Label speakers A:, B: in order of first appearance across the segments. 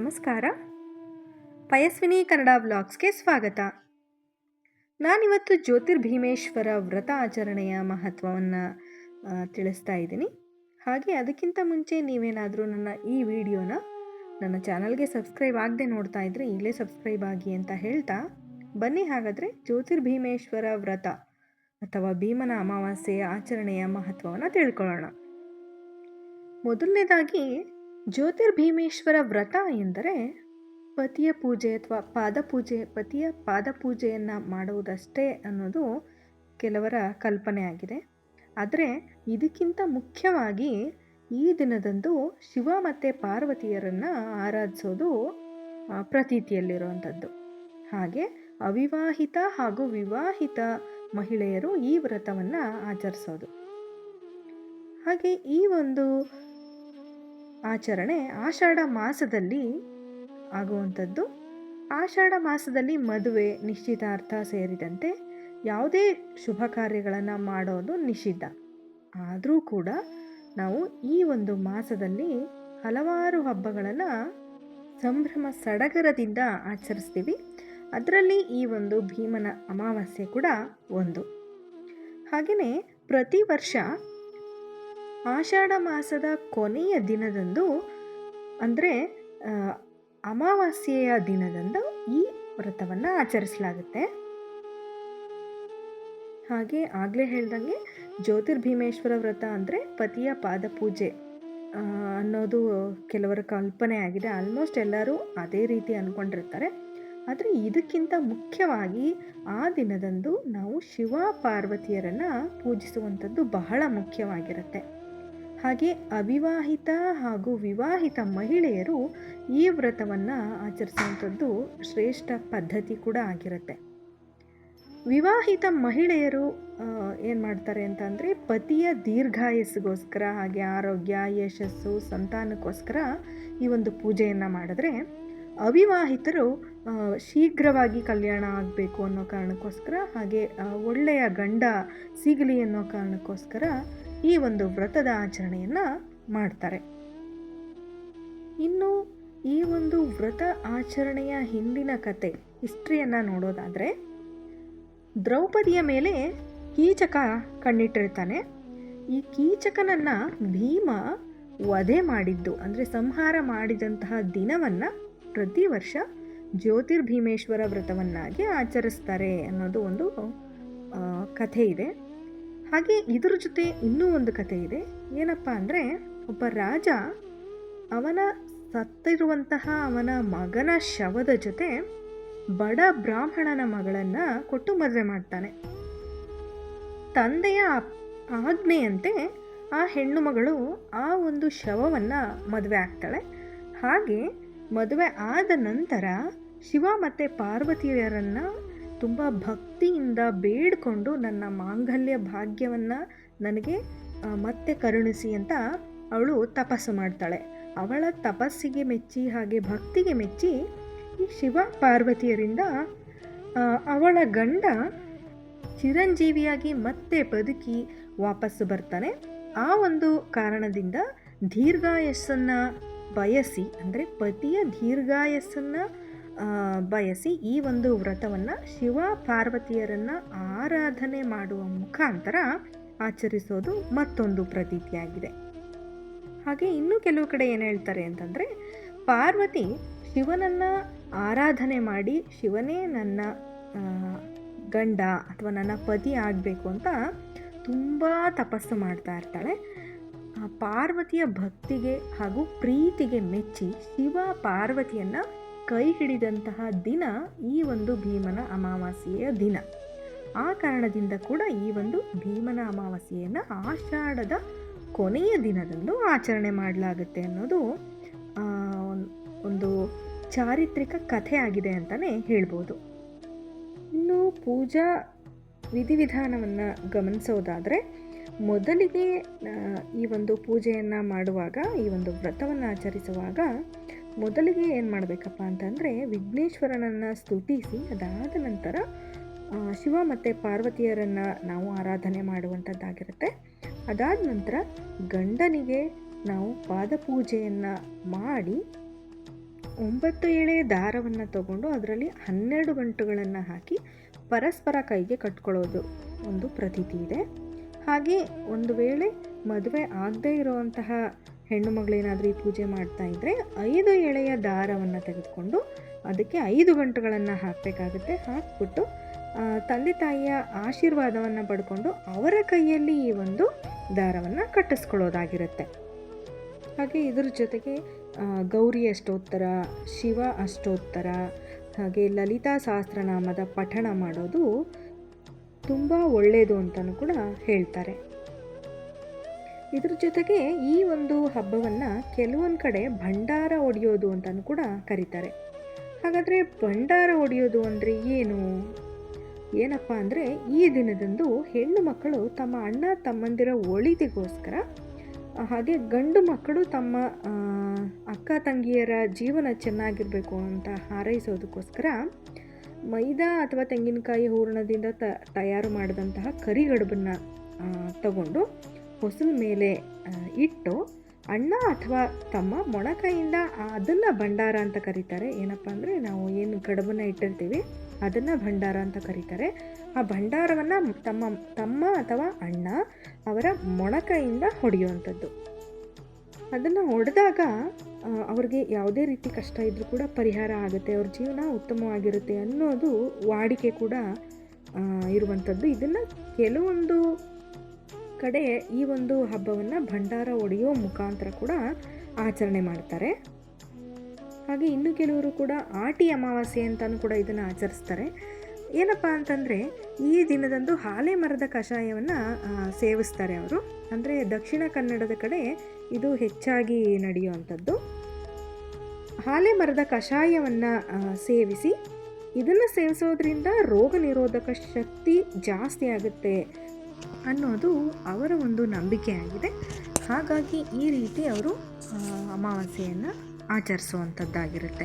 A: ನಮಸ್ಕಾರ. ಪಯಸ್ವಿನಿ ಕನ್ನಡ ವ್ಲಾಗ್ಸ್ಗೆ ಸ್ವಾಗತ. ನಾನಿವತ್ತು ಜ್ಯೋತಿರ್ಭೀಮೇಶ್ವರ ವ್ರತ ಆಚರಣೆಯ ಮಹತ್ವವನ್ನು ತಿಳಿಸ್ತಾ ಇದ್ದೀನಿ. ಹಾಗೆ ಅದಕ್ಕಿಂತ ಮುಂಚೆ ನೀವೇನಾದರೂ ನನ್ನ ಈ ವಿಡಿಯೋನ ನನ್ನ ಚಾನಲ್ಗೆ ಸಬ್ಸ್ಕ್ರೈಬ್ ಆಗದೆ ನೋಡ್ತಾ ಇದ್ದರೆ ಈಗಲೇ ಸಬ್ಸ್ಕ್ರೈಬ್ ಆಗಿ ಅಂತ ಹೇಳ್ತಾ, ಬನ್ನಿ ಹಾಗಾದರೆ ಜ್ಯೋತಿರ್ಭೀಮೇಶ್ವರ ವ್ರತ ಅಥವಾ ಭೀಮನ ಅಮಾವಾಸ್ಯೆಯ ಆಚರಣೆಯ ಮಹತ್ವವನ್ನು ತಿಳ್ಕೊಳ್ಳೋಣ. ಮೊದಲನೇದಾಗಿ ಜ್ಯೋತಿರ್ಭೀಮೇಶ್ವರ ವ್ರತ ಎಂದರೆ ಪತಿಯ ಪೂಜೆ ಅಥವಾ ಪಾದಪೂಜೆ ಪತಿಯ ಪಾದಪೂಜೆಯನ್ನು ಮಾಡುವುದಷ್ಟೇ ಅನ್ನೋದು ಕೆಲವರ ಕಲ್ಪನೆ ಆಗಿದೆ. ಆದರೆ ಇದಕ್ಕಿಂತ ಮುಖ್ಯವಾಗಿ ಈ ದಿನದಂದು ಶಿವ ಮತ್ತು ಪಾರ್ವತಿಯರನ್ನು ಆರಾಧಿಸೋದು ಪ್ರತೀತಿಯಲ್ಲಿರುವಂಥದ್ದು. ಹಾಗೆ ಅವಿವಾಹಿತ ಹಾಗೂ ವಿವಾಹಿತ ಮಹಿಳೆಯರು ಈ ವ್ರತವನ್ನು ಆಚರಿಸೋದು. ಹಾಗೆ ಈ ಒಂದು ಆಚರಣೆ ಆಷಾಢ ಮಾಸದಲ್ಲಿ ಆಗುವಂಥದ್ದು. ಆಷಾಢ ಮಾಸದಲ್ಲಿ ಮದುವೆ, ನಿಶ್ಚಿತಾರ್ಥ ಸೇರಿದಂತೆ ಯಾವುದೇ ಶುಭ ಕಾರ್ಯಗಳನ್ನು ಮಾಡೋದು ನಿಷಿದ್ಧ. ಆದರೂ ಕೂಡ ನಾವು ಈ ಒಂದು ಮಾಸದಲ್ಲಿ ಹಲವಾರು ಹಬ್ಬಗಳನ್ನು ಸಂಭ್ರಮ ಸಡಗರದಿಂದ ಆಚರಿಸ್ತೀವಿ. ಅದರಲ್ಲಿ ಈ ಒಂದು ಭೀಮನ ಅಮಾವಾಸ್ಯೆ ಕೂಡ ಒಂದು. ಹಾಗೆಯೇ ಪ್ರತಿ ವರ್ಷ ಆಷಾಢ ಮಾಸದ ಕೊನೆಯ ದಿನದಂದು, ಅಂದರೆ ಅಮಾವಾಸ್ಯೆಯ ದಿನದಂದು ಈ ವ್ರತವನ್ನು ಆಚರಿಸಲಾಗುತ್ತೆ. ಹಾಗೆ ಆಗಲೇ ಹೇಳ್ದಂಗೆ ಜ್ಯೋತಿರ್ಭೀಮೇಶ್ವರ ವ್ರತ ಅಂದರೆ ಪತಿಯ ಪಾದಪೂಜೆ ಅನ್ನೋದು ಕೆಲವರ ಕಲ್ಪನೆ ಆಗಿದೆ. ಆಲ್ಮೋಸ್ಟ್ ಎಲ್ಲರೂ ಅದೇ ರೀತಿ ಅಂದ್ಕೊಂಡಿರ್ತಾರೆ ಆದರೆ ಇದಕ್ಕಿಂತ ಮುಖ್ಯವಾಗಿ ಆ ದಿನದಂದು ನಾವು ಶಿವ ಪಾರ್ವತಿಯರನ್ನು ಪೂಜಿಸುವಂಥದ್ದು ಬಹಳ ಮುಖ್ಯವಾಗಿರುತ್ತೆ. ಹಾಗೆ ಅವಿವಾಹಿತ ಹಾಗೂ ವಿವಾಹಿತ ಮಹಿಳೆಯರು ಈ ವ್ರತವನ್ನು ಆಚರಿಸುವಂಥದ್ದು ಶ್ರೇಷ್ಠ ಪದ್ಧತಿ ಕೂಡ ಆಗಿರುತ್ತೆ. ವಿವಾಹಿತ ಮಹಿಳೆಯರು ಏನು ಮಾಡ್ತಾರೆ ಅಂತಂದರೆ ಪತಿಯ ದೀರ್ಘಾಯಸ್ಸಿಗೋಸ್ಕರ ಹಾಗೆ ಆರೋಗ್ಯ, ಯಶಸ್ಸು, ಸಂತಾನಕ್ಕೋಸ್ಕರ ಈ ಒಂದು ಪೂಜೆಯನ್ನು ಮಾಡಿದ್ರೆ ಅವಿವಾಹಿತರು ಶೀಘ್ರವಾಗಿ ಕಲ್ಯಾಣ ಆಗಬೇಕು ಅನ್ನೋ ಕಾರಣಕ್ಕೋಸ್ಕರ ಹಾಗೆ ಒಳ್ಳೆಯ ಗಂಡ ಸಿಗಲಿ ಅನ್ನೋ ಕಾರಣಕ್ಕೋಸ್ಕರ ಈ ಒಂದು ವ್ರತದ ಆಚರಣೆಯನ್ನು ಮಾಡ್ತಾರೆ. ಇನ್ನು ಈ ಒಂದು ವ್ರತ ಆಚರಣೆಯ ಹಿಂದಿನ ಕತೆ, ಹಿಸ್ಟ್ರಿಯನ್ನು ನೋಡೋದಾದರೆ, ದ್ರೌಪದಿಯ ಮೇಲೆ ಕೀಚಕ ಕಣ್ಣಿಟ್ಟಿರ್ತಾನೆ. ಈ ಕೀಚಕನನ್ನು ಭೀಮ ವಧೆ ಮಾಡಿದ್ದು, ಅಂದರೆ ಸಂಹಾರ ಮಾಡಿದಂತಹ ದಿನವನ್ನು ಪ್ರತಿ ವರ್ಷ ಜ್ಯೋತಿರ್ಭೀಮೇಶ್ವರ ವ್ರತವನ್ನಾಗಿ ಆಚರಿಸ್ತಾರೆ ಅನ್ನೋದು ಒಂದು ಕಥೆ ಇದೆ. ಹಾಗೆ ಇದರ ಜೊತೆ ಇನ್ನೂ ಒಂದು ಕಥೆ ಇದೆ. ಏನಪ್ಪ ಅಂದರೆ, ಒಬ್ಬ ರಾಜ ಅವನ ಸತ್ತಿರುವಂತಹ ಅವನ ಮಗನ ಶವದ ಜೊತೆ ಬಡ ಬ್ರಾಹ್ಮಣನ ಮಗಳನ್ನು ಕೊಟ್ಟು ಮದುವೆ ಮಾಡ್ತಾನೆ. ತಂದೆಯ ಆಜ್ಞೆಯಂತೆ ಆ ಹೆಣ್ಣು ಮಗಳು ಆ ಒಂದು ಶವವನ್ನು ಮದುವೆ ಆಗ್ತಾಳೆ. ಹಾಗೆ ಮದುವೆ ಆದ ನಂತರ ಶಿವ ಮತ್ತು ಪಾರ್ವತಿಯರನ್ನು ತುಂಬ ಭಕ್ತಿಯಿಂದ ಬೇಡಿಕೊಂಡು ನನ್ನ ಮಾಂಗಲ್ಯ ಭಾಗ್ಯವನ್ನು ನನಗೆ ಮತ್ತೆ ಕರುಣಿಸಿ ಅಂತ ಅವಳು ತಪಸ್ಸು ಮಾಡ್ತಾಳೆ. ಅವಳ ತಪಸ್ಸಿಗೆ ಮೆಚ್ಚಿ ಹಾಗೆ ಭಕ್ತಿಗೆ ಮೆಚ್ಚಿ ಈ ಶಿವ ಪಾರ್ವತಿಯರಿಂದ ಅವಳ ಗಂಡ ಚಿರಂಜೀವಿಯಾಗಿ ಮತ್ತೆ ಬದುಕಿ ವಾಪಸ್ಸು ಬರ್ತಾನೆ. ಆ ಒಂದು ಕಾರಣದಿಂದ ದೀರ್ಘಾಯಸ್ಸನ್ನು ಬಯಸಿ, ಅಂದರೆ ಪತಿಯ ದೀರ್ಘಾಯಸ್ಸನ್ನು ಬಯಸಿ ಈ ಒಂದು ವ್ರತವನ್ನು ಶಿವ ಪಾರ್ವತಿಯರನ್ನು ಆರಾಧನೆ ಮಾಡುವ ಮುಖಾಂತರ ಆಚರಿಸೋದು ಮತ್ತೊಂದು ಪ್ರತೀತಿಯಾಗಿದೆ. ಹಾಗೆ ಇನ್ನೂ ಕೆಲವು ಕಡೆ ಏನು ಹೇಳ್ತಾರೆ ಅಂತಂದರೆ, ಪಾರ್ವತಿ ಶಿವನನ್ನು ಆರಾಧನೆ ಮಾಡಿ ಶಿವನೇ ನನ್ನ ಗಂಡ ಅಥವಾ ನನ್ನ ಪತಿ ಆಗಬೇಕು ಅಂತ ತುಂಬ ತಪಸ್ಸು ಮಾಡ್ತಾ ಇರ್ತಾಳೆ. ಪಾರ್ವತಿಯ ಭಕ್ತಿಗೆ ಹಾಗೂ ಪ್ರೀತಿಗೆ ಮೆಚ್ಚಿ ಶಿವ ಪಾರ್ವತಿಯನ್ನು ಕೈ ಹಿಡಿದಂತಹ ದಿನ ಈ ಒಂದು ಭೀಮನ ಅಮಾವಾಸ್ಯೆಯ ದಿನ. ಆ ಕಾರಣದಿಂದ ಕೂಡ ಈ ಒಂದು ಭೀಮನ ಅಮಾವಾಸ್ಯೆಯನ್ನು ಆಷಾಢದ ಕೊನೆಯ ದಿನದಂದು ಆಚರಣೆ ಮಾಡಲಾಗುತ್ತೆ ಅನ್ನೋದು ಒಂದು ಚಾರಿತ್ರಿಕ ಕಥೆ ಆಗಿದೆ ಅಂತಲೇ ಹೇಳ್ಬೋದು. ಇನ್ನು ಪೂಜಾ ವಿಧಿವಿಧಾನವನ್ನು ಗಮನಿಸೋದಾದರೆ, ಮೊದಲಿಗೆ ಈ ಒಂದು ಪೂಜೆಯನ್ನು ಮಾಡುವಾಗ, ಈ ಒಂದು ವ್ರತವನ್ನು ಆಚರಿಸುವಾಗ ಮೊದಲಿಗೆ ಏನು ಮಾಡಬೇಕಪ್ಪ ಅಂತಂದರೆ ವಿಘ್ನೇಶ್ವರನನ್ನು ಸ್ತುತಿಸಿ, ಅದಾದ ನಂತರ ಶಿವ ಮತ್ತು ಪಾರ್ವತಿಯರನ್ನು ನಾವು ಆರಾಧನೆ ಮಾಡುವಂಥದ್ದಾಗಿರುತ್ತೆ. ಅದಾದ ನಂತರ ಗಂಡನಿಗೆ ನಾವು ಪಾದಪೂಜೆಯನ್ನು ಮಾಡಿ, ಒಂಬತ್ತು ಎಳೆ ದಾರವನ್ನು ತಗೊಂಡು ಅದರಲ್ಲಿ ಹನ್ನೆರಡು ಗಂಟುಗಳನ್ನು ಹಾಕಿ ಪರಸ್ಪರ ಕೈಗೆ ಕಟ್ಕೊಳ್ಳೋದು ಒಂದು ಪ್ರತೀತಿ ಇದೆ. ಹಾಗೆ ಒಂದು ವೇಳೆ ಮದುವೆ ಆಗದೇ ಇರುವಂತಹ ಹೆಣ್ಣು ಮಗಳೇನಾದರೂ ಈ ಪೂಜೆ ಮಾಡ್ತಾ ಇದ್ದರೆ ಐದು ಎಳೆಯ ದಾರವನ್ನು ತೆಗೆದುಕೊಂಡು ಅದಕ್ಕೆ ಐದು ಗಂಟುಗಳನ್ನು ಹಾಕಬೇಕಾಗುತ್ತೆ, ಹಾಕಿಬಿಟ್ಟು ತಂದೆ ತಾಯಿಯ ಆಶೀರ್ವಾದವನ್ನು ಪಡ್ಕೊಂಡು ಅವರ ಕೈಯಲ್ಲಿ ಈ ಒಂದು ದಾರವನ್ನು ಕಟ್ಟಿಸ್ಕೊಳ್ಳೋದಾಗಿರುತ್ತೆ. ಹಾಗೆ ಇದ್ರ ಜೊತೆಗೆ ಗೌರಿ ಅಷ್ಟೋತ್ತರ, ಶಿವ ಅಷ್ಟೋತ್ತರ, ಹಾಗೆ ಲಲಿತಾ ಸಹಸ್ರನಾಮದ ಪಠಣ ಮಾಡೋದು ತುಂಬ ಒಳ್ಳೆಯದು ಅಂತಲೂ ಕೂಡ ಹೇಳ್ತಾರೆ. ಇದ್ರ ಜೊತೆಗೆ ಈ ಒಂದು ಹಬ್ಬವನ್ನು ಕೆಲವೊಂದು ಕಡೆ ಭಂಡಾರ ಒಡೆಯೋದು ಅಂತಲೂ ಕೂಡ ಕರೀತಾರೆ. ಹಾಗಾದರೆ ಭಂಡಾರ ಒಡೆಯೋದು ಅಂದರೆ ಏನು? ಏನಪ್ಪ ಅಂದರೆ ಈ ದಿನದಂದು ಹೆಣ್ಣು ಮಕ್ಕಳು ತಮ್ಮ ಅಣ್ಣ ತಮ್ಮಂದಿರ ಒಳಿತಿಗೋಸ್ಕರ, ಹಾಗೆ ಗಂಡು ಮಕ್ಕಳು ತಮ್ಮ ಅಕ್ಕ ತಂಗಿಯರ ಜೀವನ ಚೆನ್ನಾಗಿರಬೇಕು ಅಂತ ಹಾರೈಸೋದಕ್ಕೋಸ್ಕರ ಮೈದಾ ಅಥವಾ ತೆಂಗಿನಕಾಯಿ ಹೂರಣದಿಂದ ತಯಾರು ಮಾಡಿದಂತಹ ಕರಿಗಡುಬನ್ನು ತಗೊಂಡು ಹೊಸಲ ಮೇಲೆ ಇಟ್ಟು ಅಣ್ಣ ಅಥವಾ ತಮ್ಮ ಮೊಣಕೈಯಿಂದ ಅದನ್ನು ಭಂಡಾರ ಅಂತ ಕರೀತಾರೆ. ಏನಪ್ಪ ಅಂದರೆ ನಾವು ಏನು ಕಡುಬನ್ನು ಇಟ್ಟಿರ್ತೀವಿ, ಅದನ್ನು ಭಂಡಾರ ಅಂತ ಕರೀತಾರೆ. ಆ ಭಂಡಾರವನ್ನು ತಮ್ಮ ತಮ್ಮ ಅಥವಾ ಅಣ್ಣ ಅವರ ಮೊಣಕೈಯಿಂದ ಹೊಡೆಯುವಂಥದ್ದು. ಅದನ್ನು ಹೊಡೆದಾಗ ಅವ್ರಿಗೆ ಯಾವುದೇ ರೀತಿ ಕಷ್ಟ ಇದ್ದರೂ ಕೂಡ ಪರಿಹಾರ ಆಗುತ್ತೆ. ಅವ್ರ ಜೀವನ ಉತ್ತಮವಾಗಿರುತ್ತೆ ಅನ್ನೋದು ವಾಡಿಕೆ ಕೂಡ ಇರುವಂಥದ್ದು. ಇದನ್ನು ಕೆಲವೊಂದು ಕಡೆ ಈ ಒಂದು ಹಬ್ಬವನ್ನು ಭಂಡಾರ ಒಡೆಯುವ ಮುಖಾಂತರ ಕೂಡ ಆಚರಣೆ ಮಾಡ್ತಾರೆ. ಹಾಗೆ ಇನ್ನು ಕೆಲವರು ಕೂಡ ಆಟಿ ಅಮಾವಾಸ್ಯೆ ಅಂತಲೂ ಕೂಡ ಇದನ್ನು ಆಚರಿಸ್ತಾರೆ. ಏನಪ್ಪ ಅಂತಂದರೆ ಈ ದಿನದಂದು ಹಾಲೆ ಮರದ ಕಷಾಯವನ್ನು ಸೇವಿಸ್ತಾರೆ ಅವರು. ಅಂದರೆ ದಕ್ಷಿಣ ಕನ್ನಡದ ಕಡೆ ಇದು ಹೆಚ್ಚಾಗಿ ನಡೆಯುವಂಥದ್ದು. ಹಾಲೆ ಮರದ ಕಷಾಯವನ್ನು ಸೇವಿಸಿ ಇದನ್ನು ಸೇವಿಸೋದ್ರಿಂದ ರೋಗ ನಿರೋಧಕ ಶಕ್ತಿ ಜಾಸ್ತಿ ಆಗುತ್ತೆ ಅನ್ನೋದು ಅವರ ಒಂದು ನಂಬಿಕೆಯಾಗಿದೆ. ಹಾಗಾಗಿ ಈ ರೀತಿ ಅವರು ಅಮಾವಾಸ್ಯೆಯನ್ನು ಆಚರಿಸುವಂಥದ್ದಾಗಿರುತ್ತೆ.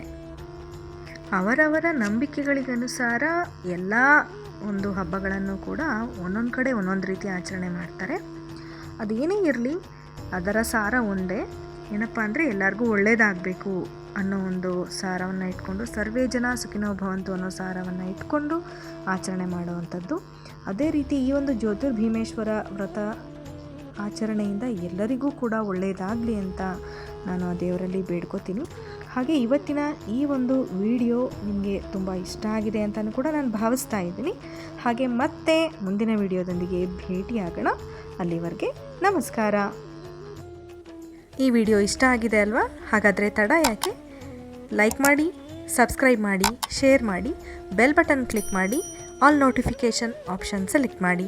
A: ಅವರವರ ನಂಬಿಕೆಗಳಿಗನುಸಾರ ಎಲ್ಲ ಒಂದು ಹಬ್ಬಗಳನ್ನು ಕೂಡ ಒಂದೊಂದು ಕಡೆ ಒಂದೊಂದು ರೀತಿ ಆಚರಣೆ ಮಾಡ್ತಾರೆ. ಅದೇನೇ ಇರಲಿ, ಅದರ ಸಾರ ಒಂದೇ. ಏನಪ್ಪ ಅಂದರೆ ಎಲ್ಲರಿಗೂ ಒಳ್ಳೆಯದಾಗಬೇಕು ಅನ್ನೋ ಒಂದು ಸಾರವನ್ನು ಇಟ್ಕೊಂಡು, ಸರ್ವೇ ಜನ ಸುಖಿನೋ ಭವಂತು ಅನ್ನೋ ಸಾರವನ್ನು ಇಟ್ಕೊಂಡು ಆಚರಣೆ ಮಾಡುವಂಥದ್ದು. ಅದೇ ರೀತಿ ಈ ಒಂದು ಜ್ಯೋತಿರ್ಭೀಮೇಶ್ವರ ವ್ರತ ಆಚರಣೆಯಿಂದ ಎಲ್ಲರಿಗೂ ಕೂಡ ಒಳ್ಳೆಯದಾಗಲಿ ಅಂತ ನಾನು ಆ ದೇವರಲ್ಲಿ ಬೇಡ್ಕೋತೀನಿ. ಹಾಗೆ ಇವತ್ತಿನ ಈ ಒಂದು ವಿಡಿಯೋ ನಿಮಗೆ ತುಂಬ ಇಷ್ಟ ಆಗಿದೆ ಅಂತಲೂ ಕೂಡ ನಾನು ಭಾವಿಸ್ತಾ ಇದ್ದೀನಿ. ಹಾಗೆ ಮತ್ತೆ ಮುಂದಿನ ವಿಡಿಯೋದೊಂದಿಗೆ ಭೇಟಿಯಾಗೋಣ. ಅಲ್ಲಿವರೆಗೆ ನಮಸ್ಕಾರ. ಈ ವಿಡಿಯೋ ಇಷ್ಟ ಆಗಿದೆ ಅಲ್ವಾ? ಹಾಗಾದರೆ ತಡ ಯಾಕೆ? ಲೈಕ್ ಮಾಡಿ, ಸಬ್ಸ್ಕ್ರೈಬ್ ಮಾಡಿ, ಶೇರ್ ಮಾಡಿ, ಬೆಲ್ ಬಟನ್ ಕ್ಲಿಕ್ ಮಾಡಿ. ಆಲ್ ನೋಟಿಫಿಕೇಶನ್ ಆಪ್ಷನ್ ಸೆಲೆಕ್ಟ್ ಮಾಡಿ.